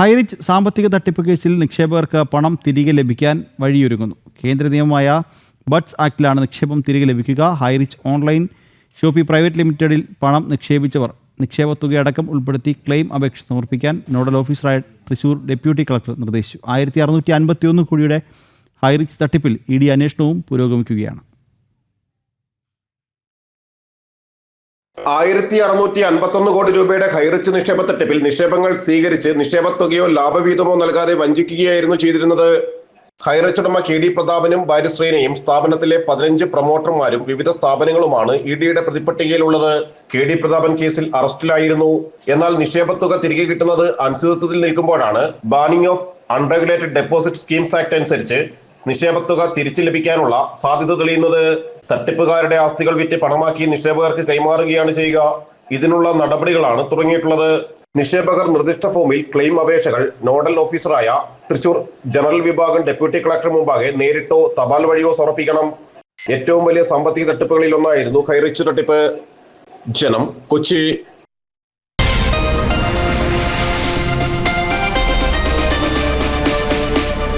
ഹൈറിച്ച് സാമ്പത്തിക തട്ടിപ്പ് കേസിൽ നിക്ഷേപകർക്ക് പണം തിരികെ ലഭിക്കാൻ വഴിയൊരുങ്ങുന്നു. കേന്ദ്ര നിയമമായ ബഡ്സ് ആക്ടിലാണ് നിക്ഷേപം തിരികെ ലഭിക്കുക. ഹൈറിച്ച് ഓൺലൈൻ ഷോപ്പി പ്രൈവറ്റ് ലിമിറ്റഡിൽ പണം നിക്ഷേപിച്ചവർ. നിക്ഷേപ തുകയടക്കം ഉൾപ്പെടുത്തി ക്ലെയിം അപേക്ഷ സമർപ്പിക്കാൻ നോഡൽ ഓഫീസറായ തൃശൂർ ഡെപ്യൂട്ടി കളക്ടർ നിർദ്ദേശിച്ചു. ആയിരത്തി അറുന്നൂറ്റി അൻപത്തി ഒന്ന് കോടിയുടെ ഹൈറിച്ച് തട്ടിപ്പിൽ ഇ ഡി അന്വേഷണവും പുരോഗമിക്കുകയാണ്. ആയിരത്തി അറുന്നൂറ്റി അൻപത്തൊന്ന് കോടി രൂപയുടെ ഹൈറിച്ച് നിക്ഷേപ തട്ടിപ്പിൽ നിക്ഷേപങ്ങൾ സ്വീകരിച്ച് നിക്ഷേപ തുകയോ ലാഭവീതമോ നൽകാതെ വഞ്ചിക്കുകയായിരുന്നു ചെയ്തിരുന്നത്. ഹൈറിച്ച് ഉടമ കെ ഡി പ്രതാപനും ഭാര്യ ശ്രീനയും സ്ഥാപനത്തിലെ പതിനഞ്ച് പ്രൊമോട്ടർമാരും വിവിധ സ്ഥാപനങ്ങളുമാണ് ഇ ഡിയുടെ പ്രതിപട്ടികയിലുള്ളത് കെ ഡി പ്രതാപൻ കേസിൽ അറസ്റ്റിലായിരുന്നു. എന്നാൽ നിക്ഷേപ തുക തിരികെ കിട്ടുന്നത് അനിശ്ചിതത്വത്തിൽ നിൽക്കുമ്പോഴാണ്. Banning of unregulated deposit schemes act അനുസരിച്ച് നിക്ഷേപത്തുക തിരിച്ചു ലഭിക്കാനുള്ള സാധ്യത തെളിയുന്നത് തട്ടിപ്പുകാരുടെ ആസ്തികൾ വിറ്റ് പണമാക്കി നിക്ഷേപകർക്ക് കൈമാറുകയാണ് ചെയ്യുക. ഇതിനുള്ള നടപടികളാണ് തുടങ്ങിയിട്ടുള്ളത്. നിക്ഷേപകർ നിർദ്ദിഷ്ട ഫോമിൽ ക്ലെയിം അപേക്ഷകൾ നോഡൽ ഓഫീസറായ തൃശൂർ ജനറൽ വിഭാഗം ഡെപ്യൂട്ടി കളക്ടർ മുമ്പാകെ നേരിട്ടോ തപാൽ വഴിയോ സമർപ്പിക്കണം. ഏറ്റവും വലിയ സാമ്പത്തിക തട്ടിപ്പുകളിൽ ഒന്നായിരുന്നു ഹൈറിച്ച് തട്ടിപ്പ്. ജനം കൊച്ചി